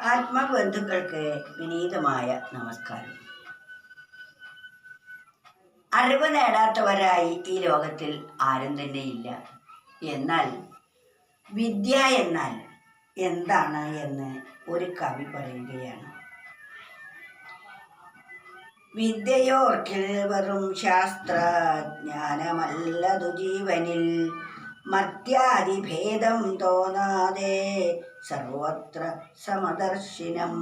ആത്മബന്ധുക്കൾക്ക് വിനീതമായ നമസ്കാരം. അറിവ് നേടാത്തവരായി ഈ ലോകത്തിൽ ആരും തന്നെ ഇല്ല എന്നാൽ വിദ്യ എന്നാൽ എന്താണ് എന്ന് ഒരു കവി പറയുകയാണ്. വിദ്യയോർക്കിൽ വെറും ശാസ്ത്രജ്ഞാനമല്ലതു ജീവനിൽ മത്യാതിഭേദം തോന്നാതെ സർവത്ര സമദർശിനം.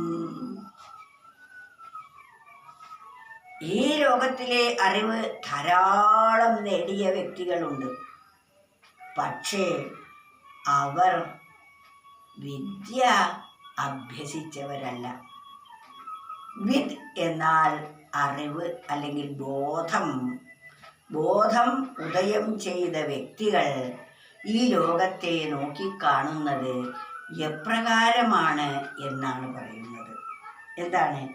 ഈ ലോകത്തിലെ അറിവ് ധാരാളം നേടിയ വ്യക്തികളുണ്ട്. പക്ഷേ അവർ വിദ്യ അഭ്യസിച്ചവരല്ല. വിദ് എന്നാൽ അറിവ് അല്ലെങ്കിൽ ബോധം ബോധം ഉദയം ചെയ്ത വ്യക്തികൾ ഈ ലോകത്തെ നോക്കിക്കാണുന്നത് എപ്രകാരമാണ് എന്നാണ് പറയുന്നത്. എന്താണ്?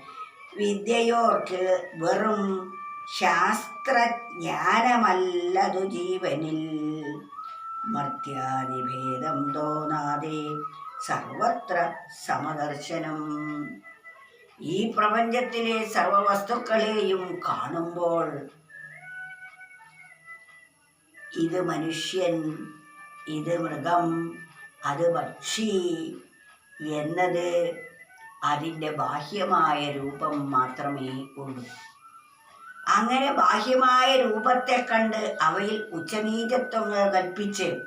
വിദ്യയോർക്ക് വെറും ശാസ്ത്രജ്ഞാനമല്ലതു ജീവനിൽ മർത്യാദിഭേദം തോന്നാതെ സർവത്ര സമദർശനം. ഈ പ്രപഞ്ചത്തിലെ സർവവസ്തുക്കളെയും കാണുമ്പോൾ ഇത് മനുഷ്യൻ ഇത് മൃഗം അത് പക്ഷി എന്നത് അതിന്റെ ബാഹ്യമായ രൂപം മാത്രമേ ഉള്ളൂ. അങ്ങനെ ബാഹ്യമായ രൂപത്തെ കണ്ട് അവയിൽ ഉച്ചനീചത്വങ്ങൾ കൽപ്പിച്ച്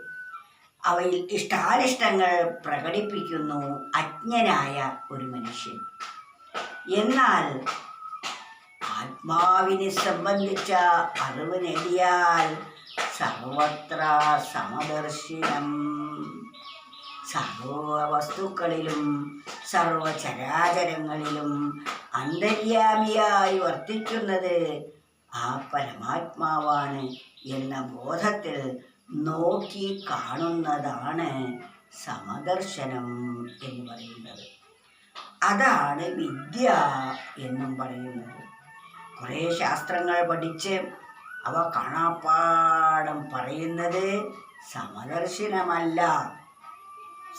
അവയിൽ ഇഷ്ടാനിഷ്ടങ്ങൾ പ്രകടിപ്പിക്കുന്നു അജ്ഞനായ ഒരു മനുഷ്യൻ. എന്നാൽ ആത്മാവിനെ സംബന്ധിച്ച അറിവ് നേടിയാൽ സർവത്ര സമദർശനം. സർവ വസ്തുക്കളിലും സർവചരാചരങ്ങളിലും അന്തര്യാമിയായി വർത്തിക്കുന്നത് ആ പരമാത്മാവാണ് എന്ന ബോധത്തിൽ നോക്കി കാണുന്നതാണ് സമദർശനം എന്ന് പറയുന്നത്. അതാണ് വിദ്യ എന്നും പറയുന്നത്. കുറേ ശാസ്ത്രങ്ങൾ പഠിച്ച് അവ കാണാപ്പാടം പറയുന്നത് സമദർശനമല്ല.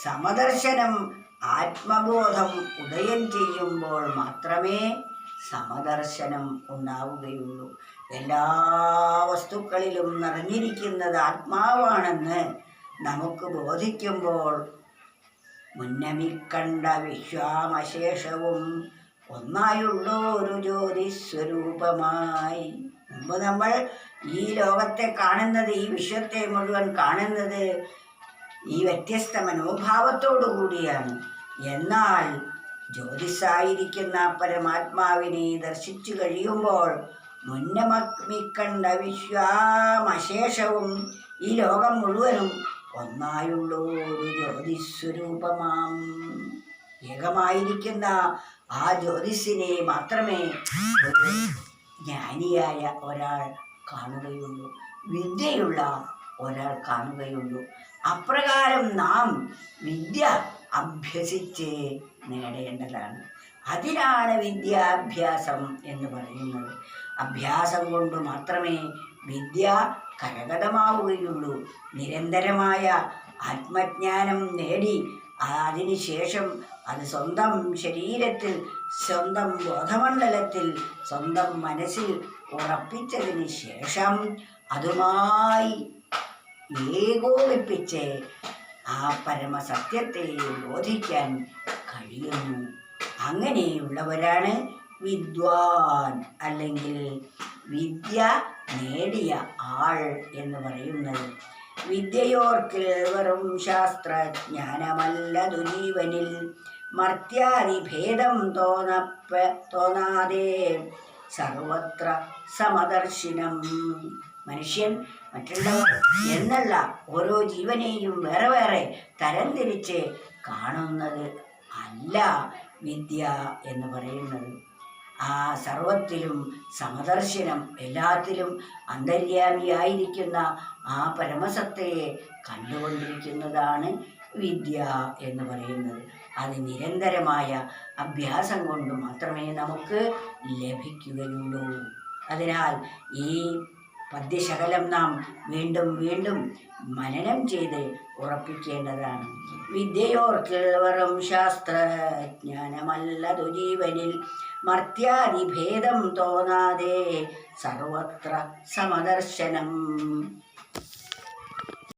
സമദർശനം ആത്മബോധം ഉദയം ചെയ്യുമ്പോൾ മാത്രമേ സമദർശനം ഉണ്ടാവുകയുള്ളൂ. എല്ലാ വസ്തുക്കളിലും നിറഞ്ഞിരിക്കുന്നത് ആത്മാവാണെന്ന് നമുക്ക് ബോധിക്കുമ്പോൾ മുന്നമിക്കണ്ട വിശ്വാമശേഷവും ഒന്നായുള്ള ഒരു ജ്യോതിസ്വരൂപമായി. മുമ്പ് നമ്മൾ ഈ ലോകത്തെ കാണുന്നത് ഈ വിശ്വത്തെ മുഴുവൻ കാണുന്നത് ഈ വ്യത്യസ്ത മനോഭാവത്തോടു കൂടിയാണ് എന്നാൽ ജ്യോതിസായിരിക്കുന്ന പരമാത്മാവിനെ ദർശിച്ചു കഴിയുമ്പോൾ മുന്നമിക്കണ്ട വിശ്വാമശേഷവും ഈ ലോകം മുഴുവനും ഒന്നായുള്ള ഒരു ജ്യോതിസ്വരൂപമാം. ഏകമായിരിക്കുന്ന ആ ജ്യോതിസിനെ മാത്രമേ ജ്ഞാനിയായ ഒരാൾ കാണുകയുള്ളൂ. വിദ്യയുള്ള ഒരാൾ കാണുകയുള്ളൂ. അപ്രകാരം നാം വിദ്യ അഭ്യസിച്ച് നേടേണ്ടതാണ്. അതിനാണ് വിദ്യാഭ്യാസം എന്ന് പറയുന്നത്. അഭ്യാസം കൊണ്ട് മാത്രമേ വിദ്യ കരഗതമാവുകയുള്ളൂ. നിരന്തരമായ ആത്മജ്ഞാനം നേടി അതിനുശേഷം അത് സ്വന്തം ശരീരത്തിൽ സ്വന്തം ബോധമണ്ഡലത്തിൽ സ്വന്തം മനസ്സിൽ ഉറപ്പിച്ചതിന് ശേഷം അതുമായി ഏകോപിപ്പിച്ച് ആ പരമസത്യത്തെ ബോധിക്കാൻ കഴിയുന്നു. അങ്ങനെയുള്ളവരാണ് വിദ്വാൻ അല്ലെങ്കിൽ വിദ്യ നേടിയ ആൾ എന്ന് പറയുന്നത്. വിദ്യയോർക്കിൽ വെറും ശാസ്ത്രജ്ഞാനമല്ലതു ജീവനിൽ മർത്യാദി ഭേദം തോന്നപ്പ തോന്നാതെ സർവത്ര സമദർശിനം. മനുഷ്യൻ മറ്റുള്ളവർ എന്നല്ല ഓരോ ജീവനെയും വേറെ വേറെ തരംതിരിച്ച് കാണുന്നത് അല്ല വിദ്യ എന്ന് പറയുന്നത്. ആ സർവത്തിലും സമദർശനം എല്ലാത്തിലും അന്തര്യാമിയായിരിക്കുന്ന ആ പരമസത്തയെ കണ്ടുകൊണ്ടിരിക്കുന്നതാണ് വിദ്യ എന്ന് പറയുന്നത്. അത് നിരന്തരമായ അഭ്യാസം കൊണ്ട് മാത്രമേ നമുക്ക് ലഭിക്കുകയുള്ളൂ. അതിനാൽ ഈ പദ്യശകലം നാം വീണ്ടും വീണ്ടും മനനം ചെയ്ത് ഉറപ്പിക്കേണ്ടതാണ്. വിദ്യയോർക്കുള്ളവറും വെറും ശാസ്ത്രജ്ഞാനമല്ലതു ജീവനിൽ മർത്യാദിഭേദം തോന്നാതെ സർവത്ര സമദർശനം.